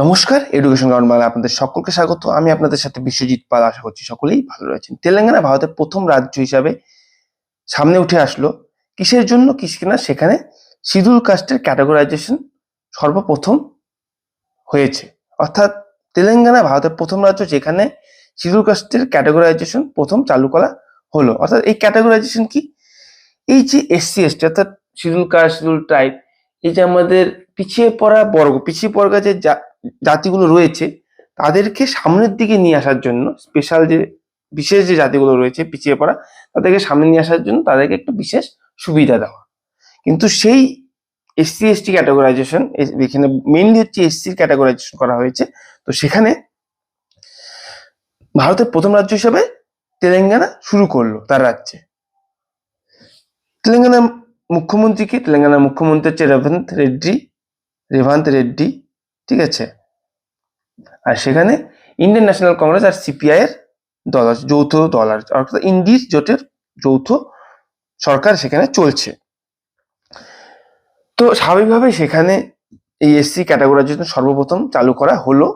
নমস্কার education ground Bangla আপনাদের সকলকে স্বাগত। আমি আপনাদের সাথে বিশ্বজিৎ পাল, আশা করছি সকলেই ভালো রয়েছেন। তেলেঙ্গানা ভারতের প্রথম রাজ্য হিসাবে সামনে উঠে আসলো। কিসের জন্য? কিস কিনা? সেখানে শিডিউল কাস্টের ক্যাটাগরাইজেশন সর্বপ্রথম হয়েছে। অর্থাৎ তেলেঙ্গানা ভারতের প্রথম রাজ্য যেখানে শিডিউল কাস্টের ক্যাটাগরাইজেশন প্রথম চালু করা হলো। অর্থাৎ এই ক্যাটাগরাইজেশন কি? এই যে এসসি এসটি অর্থাৎ শিডিউল কাস্ট, শিডিউল ট্রাইব, এই যে আমাদের পিছিয়ে পড়া বর্গ, পিছিয়ে পড়া যে জাতিগুলো রয়েছে, তাদেরকে সামনের দিকে নিয়ে আসার জন্য স্পেশাল যে, বিশেষ যে জাতিগুলো রয়েছে পিছিয়ে পড়া, তাদেরকে সামনে নিয়ে আসার জন্য তাদেরকে একটু বিশেষ সুবিধা দেওয়া। কিন্তু সেই এসসি এসটি ক্যাটাগরাইজেশন এখানে মেইনলি হচ্ছে এসসির ক্যাটাগরাইজেশন করা হয়েছে। তো সেখানে ভারতের প্রথম রাজ্য হিসাবে তেলেঙ্গানা শুরু করল তার রাজ্যে। তেলেঙ্গানা মুখ্যমন্ত্রীকে তেলেঙ্গানার মুখ্যমন্ত্রী হচ্ছে রেভান্ত রেড্ডি। রেভান্ত রেড্ডি, ঠিক আছে? আর সেখানে ইন্ডিয়ান ন্যাশনাল কংগ্রেস আর সিপিআই এর দল আছে, যৌথ দল আছে অর্থাৎ ইন্ডির জোটের যৌথ সরকার সেখানে চলছে। তো স্বাভাবিকভাবে সেখানে এই এসসি ক্যাটাগরির জন্য সর্বপ্রথম চালু করা হলো,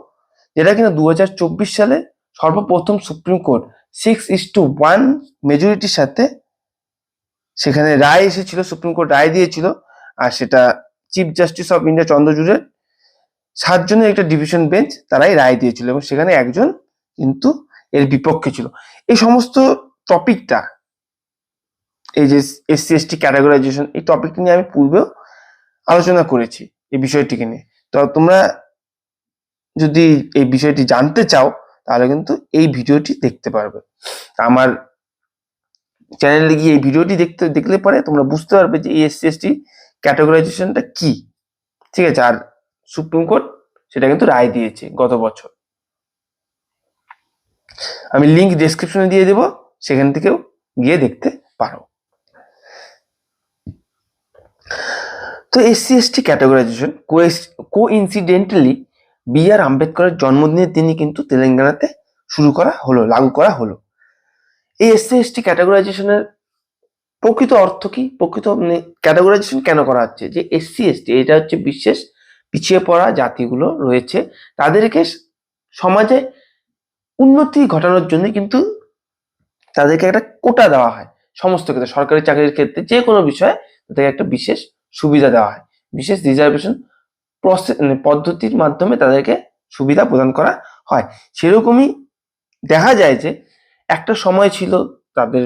যেটা কিনা দু হাজার চব্বিশ সালে সর্বপ্রথম Supreme Court six is to one মেজরিটির সাথে সেখানে রায় এসেছিল, সুপ্রিম কোর্ট রায় দিয়েছিল, আর সেটা চিফ জাস্টিস অফ ইন্ডিয়া চন্দ্রচূড়ের সাতজনের একটা ডিভিশন বেঞ্চ তারাই রায় দিয়েছিল এবং সেখানে একজন কিন্তু এর বিপক্ষে ছিল। এই সমস্ত টপিকটা এই যে এসসি এসটি ক্যাটাগরাইজেশন এই টপিকটি নিয়ে আমি পূর্বেও আলোচনা করেছি এই বিষয়টিকে নিয়ে। তো তোমরা যদি এই বিষয়টি জানতে চাও, তাহলে কিন্তু এই ভিডিওটি দেখতে পারবে। আমার চ্যানেলে গিয়ে এই ভিডিওটি দেখতে, দেখলে পরে তোমরা বুঝতে পারবে যে এই এসসি এসটি ক্যাটাগরাইজেশনটা কি? ঠিক আছে, আর সুপ্রিম কোর্ট সেটা কিন্তু রায় দিয়েছে গত বছর। আমি লিংক ডেসক্রিপশনে দিয়ে দেবো, সেখান থেকেও গিয়ে দেখতে পারো। তো SC ST categorization coincidentally B R আম্বেদকরের জন্মদিনের দিনই কিন্তু তেলেঙ্গানাতে শুরু করা হলো, লাগু করা হলো। এই এসসি এসটি ক্যাটাগরাইজেশনের প্রকৃত অর্থ কি? প্রকৃত মানে ক্যাটাগরাইজেশন কেন করা হচ্ছে? যে এসসি এসটি এটা হচ্ছে বিশেষ পিছিয়ে পড়া জাতিগুলো রয়েছে। তাদেরকে সমাজে উন্নতি ঘটানোর জন্য কিন্তু তাদেরকে একটা কোটা দেওয়া হয়। সমস্ত ক্ষেত্রে, সরকারি চাকরির ক্ষেত্রে যে কোনো বিষয়ে তাদেরকে একটা বিশেষ সুবিধা দেওয়া হয়। বিশেষ রিজার্ভেশন প্রসেস পদ্ধতির মাধ্যমে তাদেরকে সুবিধা প্রদান করা হয়। সেরকমই দেখা যায় যে একটা সময় ছিল তাদের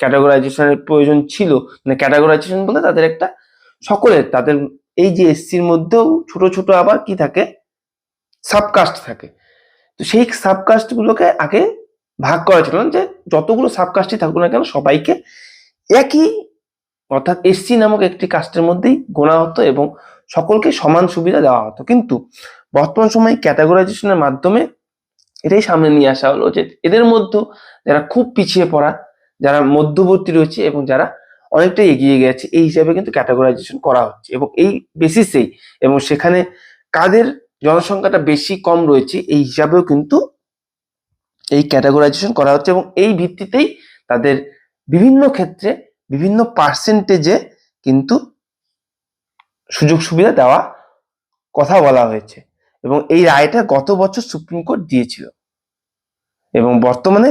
ক্যাটাগরাইজেশনের প্রয়োজন ছিল। মানে ক্যাটাগরাইজেশন বলতে তাদের একটা সকলের, তাদের এই যে এসসির মধ্যেও ছোট ছোট আবার কি থাকে? সাবকাস্ট থাকে। তো সেই সাবকাস্টগুলোকে আগে ভাগ করা ছিল যে যতগুলো সাবকাস্টই থাকুক না কেন সবাইকে একই, অর্থাৎ এসসি নামক একটি কাস্টের মধ্যেই গোনা হতো এবং সকলকে সমান সুবিধা দেওয়া হতো। কিন্তু বর্তমান সময়ে ক্যাটাগরাইজেশনের মাধ্যমে এটাই সামনে নিয়ে আসা হলো যে এদের মধ্যে যারা খুব পিছিয়ে পড়া যারা মধ্যবর্তী রয়েছে এবং যারা অনেকটাই এগিয়ে গেছে এই হিসাবে কিন্তু ক্যাটাগরাইজেশন করা হচ্ছে এবং এই বেসিসেই এবং সেখানে কাদের জনসংখ্যাটা বেশি কম রয়েছে, এই হিসাবেও কিন্তু এই ক্যাটাগরাইজেশন করা হচ্ছে এবং এই ভিত্তিতেই তাদের বিভিন্ন ক্ষেত্রে বিভিন্ন পার্সেন্টেজে কিন্তু সুযোগ সুবিধা দেওয়া কথা বলা হয়েছে এবং এই রায়টা গত বছর সুপ্রিম কোর্ট দিয়েছিল এবং বর্তমানে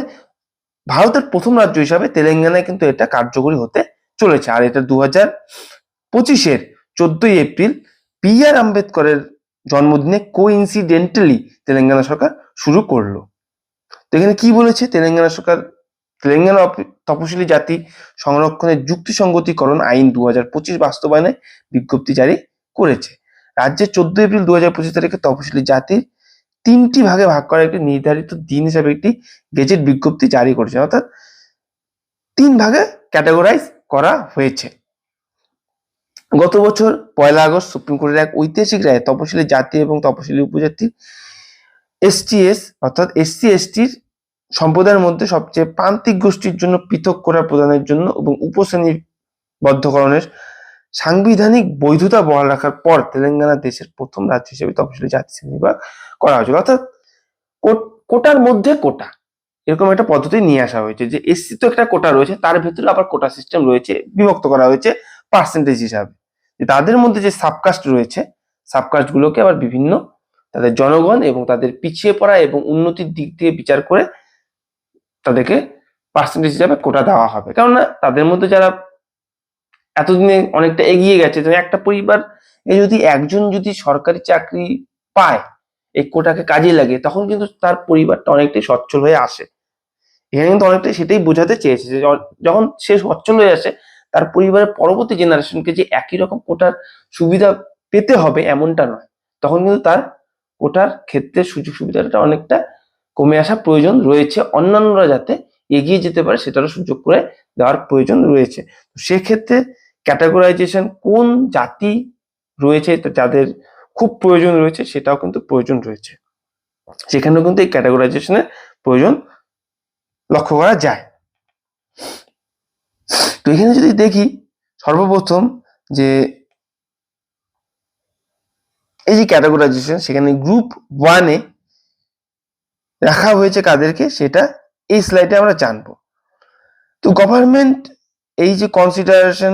ভারতের প্রথম রাজ্য হিসাবে তেলেঙ্গানায় কিন্তু এটা কার্যকরী হতে চলেছে। আর এটা দু হাজার পঁচিশের চোদ্দই এপ্রিল বি আর আম্বেদকরের জন্মদিনে কোইন্সিডেন্টালি তেলেঙ্গানা সরকার শুরু করল। তো এখানে কি বলেছে? তেলেঙ্গানা সরকার, তেলেঙ্গানা তপশিলি জাতি সংরক্ষণের যুক্তিসঙ্গতিকরণ আইন দু হাজার পঁচিশ বাস্তবায়নে বিজ্ঞপ্তি জারি করেছে। রাজ্যের চোদ্দ এপ্রিল দু হাজার পঁচিশ তারিখে তপশিলি জাতির তিনটি ভাগে ভাগ করা একটি নির্ধারিত দিন হিসাবে একটি গেজেট বিজ্ঞপ্তি জারি করেছে। অর্থাৎ তিন ভাগে ক্যাটাগরাইজ করা হয়েছে। গত বছর পয়লা আগস্ট সুপ্রিম কোর্টের এক ঐতিহাসিক রায়ে তপশিলি জাতি এবং তপশিলি উপজাতির এসটিএস অর্থাৎ এসসি এসটির সম্প্রদায়ের মধ্যে সবচেয়ে প্রান্তিক গোষ্ঠীর জন্য পৃথক করা প্রদানের জন্য এবং উপশ্রেণীবদ্ধকরণের সাংবিধানিক বৈধতা বহাল রাখার পর তেলেঙ্গানা দেশের প্রথম রাজ্য হিসেবে তপশিলি জাতি শ্রেণীবিভাগ করা হয়েছিল। অর্থাৎ কোট- কোটার মধ্যে কোটা। এরকম একটা পদ্ধতি নিয়ে আসা হয়েছে যে এসসি তো একটা কোটা রয়েছে, তার ভেতরে আবার কোটা সিস্টেম রয়েছে, বিভক্ত করা হয়েছে পার্সেন্টেজ হিসাবে। তাদের মধ্যে যে সাবকাস্ট রয়েছে সাবকাস্ট গুলোকে আবার বিভিন্ন তাদের জনগণ এবং তাদের পিছিয়ে পড়া এবং উন্নতির দিক দিয়ে বিচার করে তাদেরকে পার্সেন্টেজ হিসাবে কোটা দেওয়া হবে। কেননা তাদের মধ্যে যারা এতদিনে অনেকটা এগিয়ে গেছে একটা পরিবার যদি একজন যদি সরকারি চাকরি পায় এই কোটাকে কাজে লাগে তখন কিন্তু তার পরিবারটা অনেকটাই সচ্ছল হয়ে আসে। এখানে কিন্তু অনেকটাই সেটাই বোঝাতে চেয়েছে যে, যখন সে সচ্ছল হয়ে আসে, তার পরিবারের পরবর্তী জেনারেশনকে যে একই রকম কোটার সুবিধা পেতে হবে এমনটা নয়। তখন কিন্তু তার কোটার ক্ষেত্রে সুযোগ সুবিধাটা অনেকটা কমে আসা প্রয়োজন রয়েছে। অন্যান্যরা যাতে এগিয়ে যেতে পারে, সেটারও সুযোগ করে দেওয়ার প্রয়োজন রয়েছে। সেক্ষেত্রে ক্যাটাগরাইজেশন কোন জাতি রয়েছে যাদের খুব প্রয়োজন রয়েছে, সেটাও কিন্তু প্রয়োজন রয়েছে। সেখানেও কিন্তু এই ক্যাটাগরাইজেশনের প্রয়োজন লক্ষ্য করা যায়। তো এখানে যদি দেখি, সর্বপ্রথম যে এই যে ক্যাটাগরাইজেশন সেখানে গ্রুপ ওয়ানে রাখা হয়েছে কাদেরকে, সেটা এই স্লাইডে আমরা জানব। তো গভর্নমেন্ট এই যে কনসিডারেশন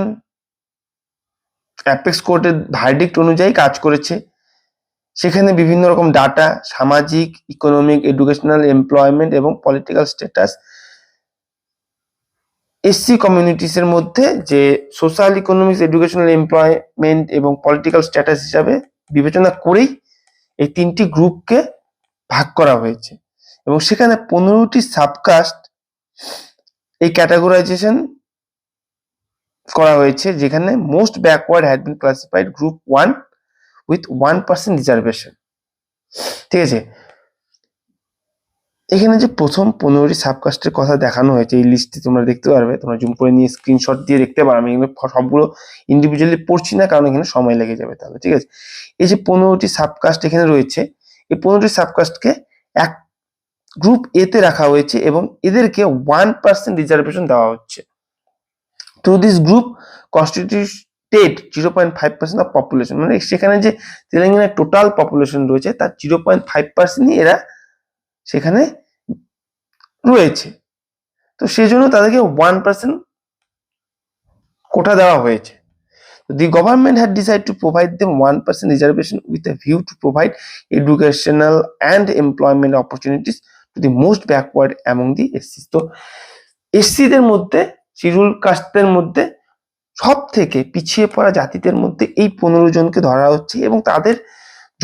অ্যাপেক্স কোর্টের ভার্ডিক্ট অনুযায়ী কাজ করেছে সেখানে বিভিন্ন রকম ডাটা সামাজিক ইকোনমিক এডুকেশনাল এমপ্লয়মেন্ট এবং পলিটিক্যাল স্ট্যাটাস এসসি কমিউনিটিস এর মধ্যে যে সোশ্যাল ইকোনমিক্স এডুকেশনাল এমপ্লয়মেন্ট এবং পলিটিক্যাল স্ট্যাটাস হিসাবে বিবেচনা করেই এই তিনটি গ্রুপকে ভাগ করা হয়েছে। এবং সেখানে পনেরোটি সাবকাস্ট এই ক্যাটাগরাইজেশন করা হয়েছে, যেখানে most backward had been classified group one with one percent reservation ঠিক আছে? এখানে যে প্রথম পনেরোটি সাবকাস্টের কথা দেখানো হয়েছে, এই লিস্টে তোমরা দেখতে পারবে। তোমরা জুম করে নিয়ে স্ক্রিনশট দিয়ে দেখতে পারো। আমি সবগুলো ইন্ডিভিজুয়ালি পড়ছি না, কারণ এখানে সময় লেগে যাবে তাহলে। ঠিক আছে? এই যে পনেরোটি সাবকাস্ট এখানে রয়েছে, এই পনেরোটি সাবকাস্টকে এক গ্রুপ এতে রাখা হয়েছে এবং এদেরকে ওয়ান পার্সেন্ট রিজার্ভেশন দেওয়া হচ্ছে। To this group constituted zero point five percent of population মানে সেখানে যে তেলেঙ্গানার টোটাল পপুলেশন রয়েছে, তার জিরো পয়েন্ট ফাইভ পার্সেন্টই এরা সেখানে রয়েছে। তো সেই জন্য তাদেরকে ওয়ান পার্সেন্ট কোটা দেওয়া হয়েছে। The government had decide to provide them one percent reservation with a view to provide educational and employment opportunities to the most backward among the এসসিস তো এসসিদের মধ্যে শিডিউল কাস্টদের মধ্যে সব থেকে পিছিয়ে পড়া জাতিদের মধ্যে এই পনেরো জনকে ধরা হচ্ছে এবং তাদের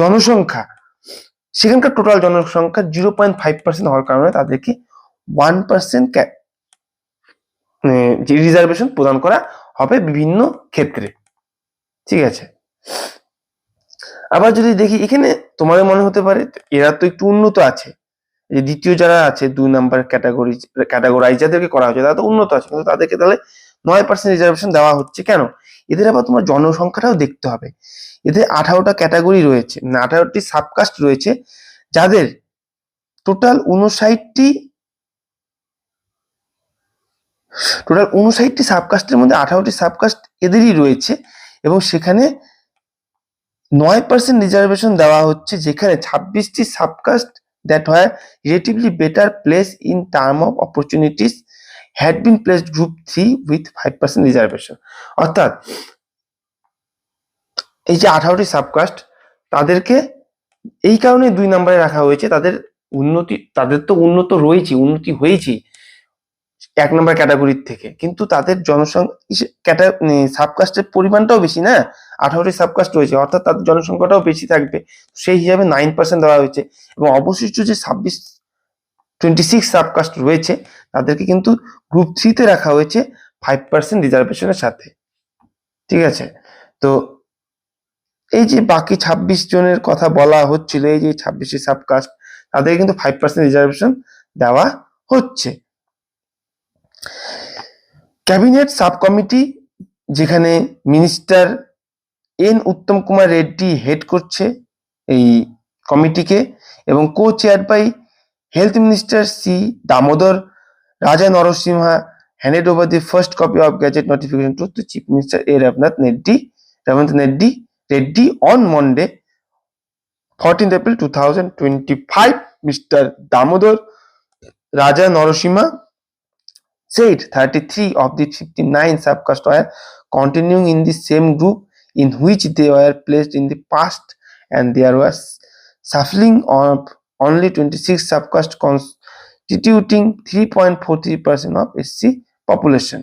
জনসংখ্যা, সেখানকার টোটাল জনসংখ্যা জিরো পয়েন্ট ফাইভ পার্সেন্ট হওয়ার কারণে তাদেরকে ওয়ান পার্সেন্ট রিজার্ভেশন প্রদান করা হবে বিভিন্ন ক্ষেত্রে। ঠিক আছে? আবার যদি দেখি, এখানে তোমাদের মনে হতে পারে এরা তো একটু উন্নত আছে। যে দ্বিতীয় যারা আছে, দুই নাম্বার ক্যাটাগরি ক্যাটাগরাইজ যাদেরকে করা হয়েছে, তারা তো উন্নত আছে, কিন্তু তাদেরকে তাহলে নয় পার্সেন্ট রিজার্ভেশন দেওয়া হচ্ছে। কেন? এদের আবার তোমার জনসংখ্যাটাও দেখতে হবে। এদের আঠারোটা ক্যাটাগরি রয়েছে মানে আঠারোটি সাবকাস্ট রয়েছে, যাদের টোটাল উনষাটটি টোটাল উনষাটটি সাবকাস্টের মধ্যে আঠারোটি সাবকাস্ট এদেরই রয়েছে এবং সেখানে নয় পার্সেন্ট রিজার্ভেশন দেওয়া হচ্ছে, যেখানে ছাব্বিশটি সাবকাস্ট দ্যাট হয় relatively better place in term of opportunities had been placed group three with five percent reservation অর্থাৎ এই যে আঠারোটি সাবকাস্ট তাদেরকে এই কারণে দুই নম্বরে রাখা হয়েছে, তাদের উন্নতি, তাদের তো উন্নত রয়েছে, উন্নতি হয়েছে এক নম্বর ক্যাটাগরির থেকে। কিন্তু তাদের জনসংখ্যা সাবকাস্টের পরিমাণটাও বেশি না, আঠারোটি সাবকাস্ট রয়েছে, অর্থাৎ তাদের জনসংখ্যাটাও বেশি থাকবে। সেই হিসাবে নাইন পার্সেন্ট দেওয়া হয়েছে এবং অবশিষ্ট যে ছাব্বিশ টোয়েন্টি সিক্স সাবকাস্ট রয়েছে, তাদেরকে কিন্তু গ্রুপ থ্রিতে রাখা হয়েছে ফাইভ পার্সেন্ট রিজার্ভেশনের সাথে। ঠিক আছে? তো এই যে বাকি ছাব্বিশ জনের কথা বলা হচ্ছিল, এই যে ছাব্বিশটি সাবকাস্ট তাদের কিন্তু ফাইভ পার্সেন্ট রিজার্ভেশন দেওয়া হচ্ছে। ক্যাবিনেট সাব কমিটি যেখানে minister N Uttam Kumar Reddy head করছে এই কমিটিকে, এবং co chair by health minister C Damodar Raja Narasimha handed over the first copy of gazette notification to the chief minister A Raghunath Reddy Raghunath Reddy Reddy on Monday 14th April 2025, Mr. Damodar Raja Narasimha said 33 of the 59 subcasts were continuing in the same group in which they were placed in the past and there was suffering of only 26 subcaste constituting 3.43% of SC population.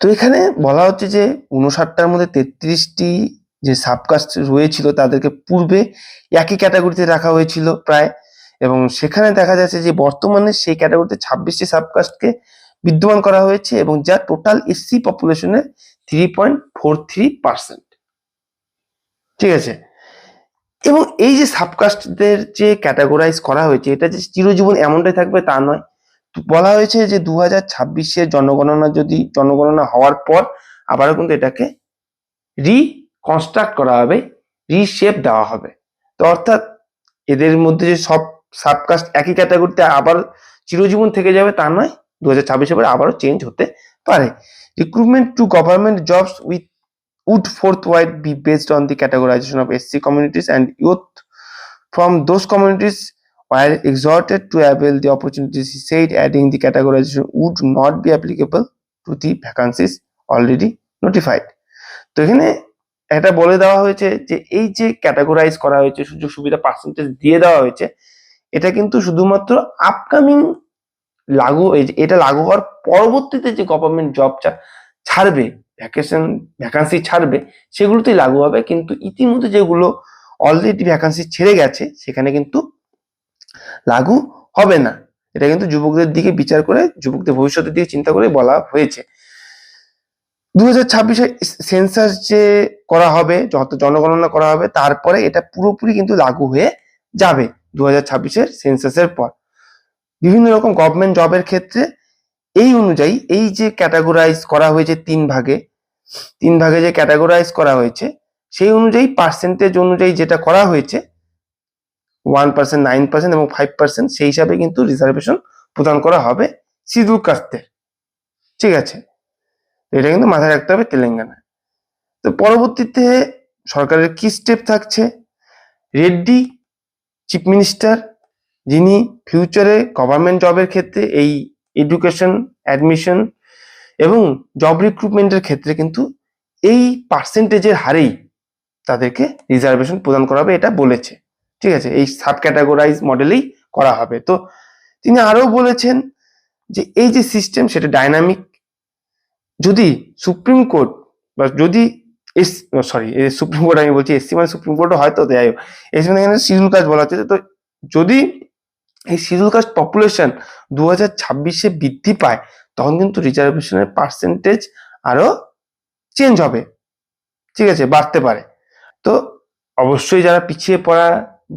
তো এখানে বলা হচ্ছে যে উনষাটটার মধ্যে তেত্রিশটি যে subcaste রয়েছিল তাদেরকে পূর্বে একই ক্যাটাগরিতে রাখা হয়েছিল প্রায়। এবং সেখানে দেখা যাচ্ছে যে বর্তমানে সেই ক্যাটাগরিতে ছাব্বিশটি সাবকাস্টকে বিদ্যমান করা হয়েছে এবং যা total SC পপুলেশনের three point four three percent ঠিক আছে? এবং এই যে সাবকাস্টদের যে ক্যাটাগরাইজ করা হয়েছে, এটা যে চিরজীবন এমনটাই থাকবে তা নয়। বলা হয়েছে যে দু হাজার ছাব্বিশে জনগণনা যদি, জনগণনা হওয়ার পর আবারও কিন্তু এটাকে রিকনস্ট্রাক্ট করা হবে রিশেপ দেওয়া হবে। তো অর্থাৎ এদের মধ্যে যে সব সাবকাস্ট একই ক্যাটাগরিতে আবার চিরজীবন থেকে যাবে তা নয় দু হাজার ছাব্বিশে পরে আবারও চেঞ্জ হতে পারে। Recruitment to government jobs with would forthwith be based on the categorization of SC communities and youth from those communities were exhorted to avail the opportunities, he said, adding the categorization would not be applicable to the vacancies already notified. তো এখানে এটা বলে দেওয়া হয়েছে যে এই যে categorise করা হয়েছে সুযোগ সুবিধা পার্সেন্টেজ দিয়ে দেওয়া হয়েছে এটা কিন্তু শুধুমাত্র আপকামিং লাগু এটা লাগু হওয়ার পরবর্তীতে যে গভর্নমেন্ট জব ছাড়বে ভ্যাকেশন ভ্যাকান্সি ছাড়বে, সেগুলোতেই লাগু হবে। কিন্তু ইতিমধ্যে যেগুলো অলরেডি ভ্যাকান্সি ছেড়ে গেছে, সেখানে কিন্তু লাগু হবে না। এটা কিন্তু যুবকদের দিকে বিচার করে, যুবকদের ভবিষ্যতের দিকে চিন্তা করে বলা হয়েছে। দু হাজার ছাব্বিশে সেন্সাস যে করা হবে, যত জনগণনা করা হবে, তারপরে এটা পুরোপুরি কিন্তু লাগু হয়ে যাবে দু হাজার ছাব্বিশের সেন্সাসের পর। বিভিন্ন রকম গভর্নমেন্ট জবের ক্ষেত্রে এই অনুযায়ী এই যে ক্যাটাগরাইজ করা হয়েছে তিন ভাগে তিন ভাগে যে ক্যাটাগরাইজ করা হয়েছে, সেই অনুযায়ী পার্সেন্টেজ অনুযায়ী যেটা করা হয়েছে ওয়ান পার্সেন্ট নাইন পার্সেন্ট এবং ফাইভ পার্সেন্ট সেই হিসাবে কিন্তু রিজার্ভেশন প্রদান করা হবে সিদুল কাস্তের ঠিক আছে? এটা কিন্তু মাথায় রাখতে হবে তেলেঙ্গানায় তো পরবর্তীতে সরকারের কি স্টেপ থাকছে? রেড্ডি চিফ মিনিস্টার যিনি ফিউচারে গভর্নমেন্ট জবের ক্ষেত্রে এই এডুকেশন অ্যাডমিশন এবং জব রিক্রুটমেন্টের ক্ষেত্রে কিন্তু এই পার্সেন্টেজের হারেই তাদেরকে রিজার্ভেশন প্রদান করা হবে, এটা বলেছে। ঠিক আছে? এই সাব ক্যাটাগরাইজ মডেলেই করা হবে। তো তিনি আরও বলেছেন যে এই যে সিস্টেম সেটা ডাইনামিক যদি সুপ্রিম কোর্ট বা যদি এস সরি সুপ্রিম কোর্ট আমি বলছি এসসি মানে সুপ্রিম কোর্টও হয়তো যাই হোক। এসি মানে শিডিউল কাস্ট বলা হচ্ছে। তো যদি এই শিডিউল কাস্ট পপুলেশন দু হাজার ছাব্বিশে বৃদ্ধি পায়, তখন কিন্তু রিজার্ভেশনের পার্সেন্টেজ আরও চেঞ্জ হবে। ঠিক আছে, বাড়তে পারে। তো অবশ্যই যারা পিছিয়ে পড়া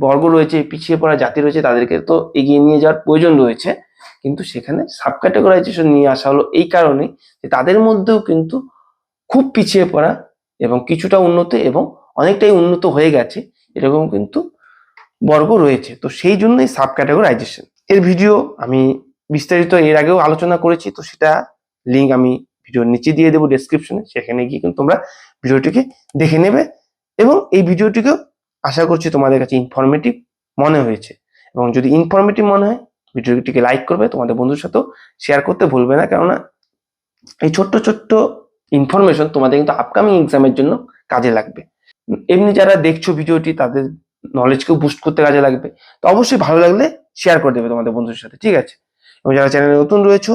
বর্গ রয়েছে, পিছিয়ে পড়া জাতি রয়েছে, তাদেরকে তো এগিয়ে নিয়ে যাওয়ার প্রয়োজন রয়েছে। কিন্তু সেখানে সাব ক্যাটাগরাইজেশন নিয়ে আসা হলো এই কারণে যে তাদের মধ্যেও কিন্তু খুব পিছিয়ে পড়া এবং কিছুটা উন্নত এবং অনেকটাই উন্নত হয়ে গেছে, এরকম কিন্তু বর্গ রয়েছে। তো সেই জন্যই সাব ক্যাটাগরাইজেশন এর ভিডিও আমি বিস্তারিত এর আগেও আলোচনা করেছি, তো সেটা লিঙ্ক আমি ভিডিওর নিচে দিয়ে দেবো ডেসক্রিপশনে সেখানে গিয়ে কিন্তু তোমরা ভিডিওটিকে দেখে নেবে এবং এই ভিডিওটিকেও আশা করছি তোমাদের কাছে ইনফরমেটিভ মনে হয়েছে। এবং যদি ইনফরমেটিভ মনে হয় ভিডিওটিকে লাইক করবে, তোমাদের বন্ধুর সাথেও শেয়ার করতে ভুলবে না। কেননা এই ছোট্ট ছোট্ট ইনফরমেশন তোমাদের কিন্তু আপকামিং এক্সামের জন্য কাজে লাগবে। এমনি যারা দেখছ ভিডিওটি তাদের নলেজকেও বুস্ট করতে কাজে লাগবে। তো অবশ্যই ভালো লাগলে শেয়ার করে দেবে তোমাদের বন্ধুদের সাথে, ঠিক আছে? এবং যারা চ্যানেলে নতুন রয়েছো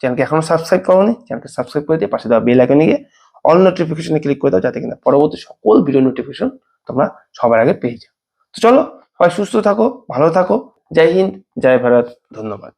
চ্যানেলকে এখনও সাবস্ক্রাইব করোনি চ্যানেলকে সাবস্ক্রাইব করে দিয়ে পাশে দেওয়া বেল আইকনে গিয়ে অল নোটিফিকেশনে ক্লিক করে দাও, যাতে কিনা পরবর্তী সকল ভিডিও নোটিফিকেশন তোমরা সবার আগে পেয়ে যাও। তো চলো, সবাই সুস্থ থাকো, ভালো থাকো। জয় হিন্দ, জয় ভারত, ধন্যবাদ।